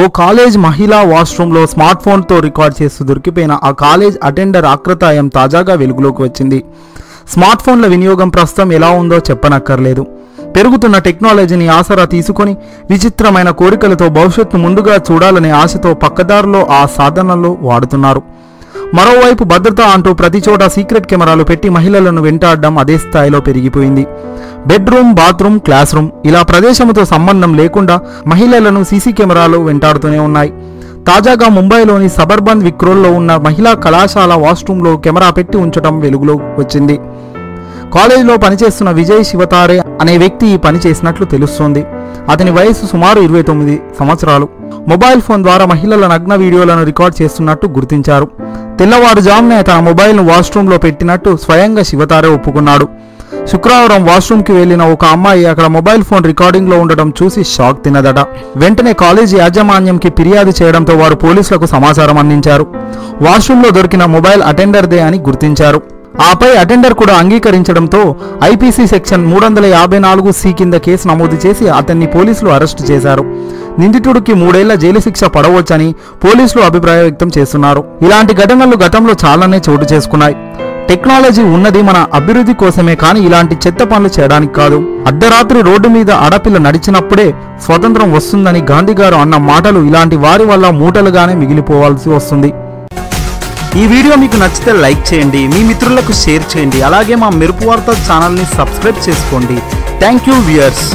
ఓ college మహిళా వాష్రూమ్లో smart ఫోన్తో record చేస్తూ దొరికిపోయిన ఆ కాలేజ్ అటెండర్ ఆక్రతాయం తాజాగా వెలుగులోకి వచ్చింది. స్మార్ట్ ఫోన్ల వినియోగం ప్రస్తుతం ఎలా ఉందో చెప్పనక్కర్లేదు. పెరుగుతున్న టెక్నాలజీని ఆసరా తీసుకొని విచిత్రమైన కోరికలతో భవిష్యత్తు ముందుగా చూడాలనే ఆశతో పక్కదారిలో ఆ సాధనలో వాడుతున్నారు. మరోవైపు భద్రత అంటూ ప్రతి చోట సీక్రెట్ కెమెరాలు పెట్టి మహిళలను వెంటాడడం అదే స్థాయిలో పెరిగిపోయింది. బెడ్రూమ్ బాత్రూమ్ క్లాస్ రూమ్ ఇలా ప్రదేశంతో సంబంధం లేకుండా మహిళలను సీసీ కెమెరాలు వెంటాడుతూనే ఉన్నాయి. తాజాగా ముంబైలోని సబర్బన్ విక్రోల్లో ఉన్న మహిళా కళాశాల వాష్రూమ్లో కెమెరా పెట్టి ఉంచడం వెలుగులో వచ్చింది. కాలేజీలో పనిచేస్తున్న విజయ్ శివతారే అనే వ్యక్తి ఈ పని చేసినట్లు తెలుస్తోంది. అతని వయసు సుమారు ఇరవై తొమ్మిది సంవత్సరాలు. మొబైల్ ఫోన్ ద్వారా మహిళల నగ్న వీడియోలను రికార్డ్ చేస్తున్నట్టు గుర్తించారు. తెల్లవారుజామునే తన మొబైల్ను వాష్రూమ్లో పెట్టినట్టు స్వయంగా శివతారే ఒప్పుకున్నాడు. శుక్రవారం వాష్రూమ్కి వెళ్ళిన ఒక అమ్మాయి అక్కడ మొబైల్ ఫోన్ రికార్డింగ్లో ఉండడం చూసి షాక్ తినదట వెంటనే కాలేజీ యాజమాన్యంకి ఫిర్యాదు చేయడంతో వారు పోలీసులకు సమాచారం అందించారు. వాష్రూమ్లో దొరికిన మొబైల్ అటెండర్దే అని గుర్తించారు. ఆపై అటెండర్ కూడా అంగీకరించడంతో ఐపీసీ సెక్షన్ మూడు వందల యాభై నాలుగు సి కింద కేసు నమోదు చేసి అతన్ని పోలీసులు అరెస్టు చేశారు. నిందితుడికి మూడేళ్ళ జైలు శిక్ష పడవచ్చని పోలీసులు అభిప్రాయం వ్యక్తం చేస్తున్నారు. ఇలాంటి ఘటనలు గతంలో చాలానే చోటు చేసుకున్నాయి. టెక్నాలజీ ఉన్నది మన అభివృద్ధి కోసమే కానీ ఇలాంటి చెత్త పనులు చేయడానికి కాదు. అర్ధరాత్రి రోడ్డు మీద ఆడపిల్ల నడిచినప్పుడే స్వతంత్రం వస్తుందని గాంధీ గారు అన్న మాటలు ఇలాంటి వారి వల్ల మూటలుగానే మిగిలిపోవాల్సి వస్తుంది. ఈ వీడియో మీకు నచ్చితే లైక్ చేయండి మీ మిత్రులకు షేర్ చేయండి అలాగే మా మెరుపు వార్త ఛానల్ని సబ్స్క్రైబ్ చేసుకోండి. Thank you viewers